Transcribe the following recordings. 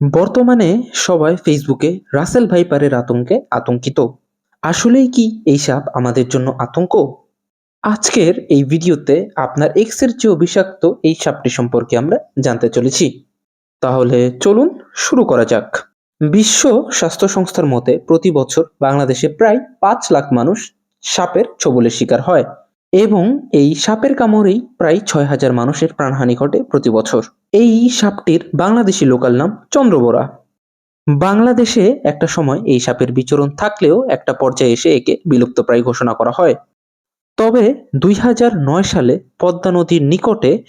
বর্তমানে সবাই ফেসবুকে রাসেল ভাইপারের আতঙ্কে আতঙ্কিত। আসলেই কি এই সাপ আমাদের জন্য আতঙ্ক? আজকের এই ভিডিওতে আপনার এক্সের চেয়েও বিষাক্ত এই সাপটি সম্পর্কে আমরা জানতে চলেছি। তাহলে চলুন শুরু করা যাক। বিশ্ব স্বাস্থ্য সংস্থার মতে প্রতি বছর বাংলাদেশে প্রায় পাঁচ লাখ মানুষ সাপের ছোবলের শিকার হয়। এবং এই সাপের কামড়েই প্রায় ছয় হাজার মানুষের প্রাণহানি ঘটে প্রতি বছর। এই সাপটির বাংলাদেশি লোকাল নাম চন্দ্রবোরা। বাংলাদেশে একটা সময় এই সাপের বিচরণ থাকলেও একটা পর্যায়ে এসে একে বিলুপ্তপ্রায় ঘোষণা করা হয়। তবে দুই হাজার নয় সালে পদ্মা নদীর নিকটে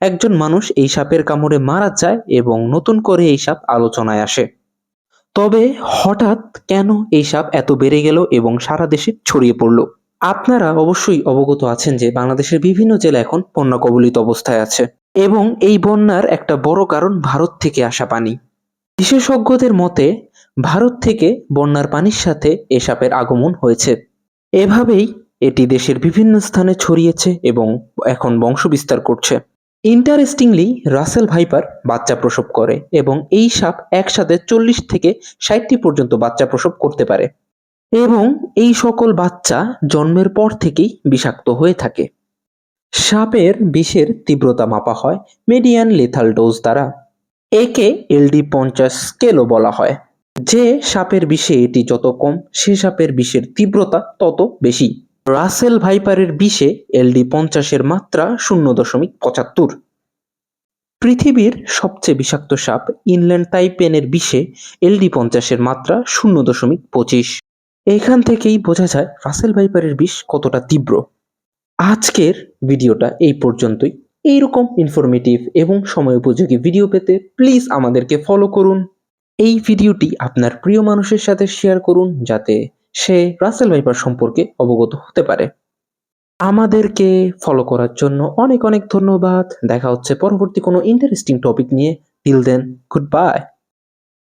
একজন মানুষ এই সাপের কামড়ে মারা যায় এবং নতুন করে এই সাপ আলোচনায় আসে। তবে হঠাৎ কেন এই সাপ এত বেড়ে গেল এবং সারা দেশে ছড়িয়ে পড়ল? আপনারা অবশ্যই অবগত আছেন যে বাংলাদেশের বিভিন্ন জেলা এখন বন্যা কবলিত অবস্থায় আছে এবং এই বন্যার একটা বড় কারণ ভারত থেকে আসা পানি। বিশেষজ্ঞদের মতে, ভারত থেকে বন্যার পানির সাথে এ সাপের আগমন হয়েছে। এভাবেই এটি দেশের বিভিন্ন স্থানে ছড়িয়েছে এবং এখন বংশবিস্তার করছে। ইন্টারেস্টিংলি রাসেল ভাইপার বাচ্চা প্রসব করে এবং এই সাপ একসাথে চল্লিশ থেকে ষাটটি পর্যন্ত বাচ্চা প্রসব করতে পারে। এবং এই সকল বাচ্চা জন্মের পর থেকেই বিষাক্ত হয়ে থাকে। সাপের বিষের তীব্রতা মাপা হয় মেডিয়ান লেথাল ডোজ দ্বারা। একে এলডি পঞ্চাশ স্কেলও বলা হয়। যে সাপের বিষে এটি যত কম, সে সাপের বিষের তীব্রতা তত বেশি। রাসেল ভাইপারের বিষে এলডি পঞ্চাশের মাত্রা শূন্য দশমিক পঁচাত্তর। পৃথিবীর সবচেয়ে বিষাক্ত সাপ ইনল্যান্ড তাইপেনের বিষে এলডি পঞ্চাশের মাত্রা শূন্য দশমিক পঁচিশ। এখান থেকেই বোঝা যায় রাসেল ভাইপারের বিষ কতটা তীব্র। আজকের ভিডিওটা এই পর্যন্তই। এইরকম ইনফরমেটিভ এবং সময় উপযোগী ভিডিও পেতে প্লিজ আমাদেরকে ফলো করুন। এই ভিডিওটি আপনার প্রিয় মানুষের সাথে শেয়ার করুন যাতে সে রাসেল ভাইপার সম্পর্কে অবগত হতে পারে। আমাদেরকে ফলো করার জন্য অনেক অনেক ধন্যবাদ। দেখা হচ্ছে পরবর্তী কোনো ইন্টারেস্টিং টপিক নিয়ে। Till then good bye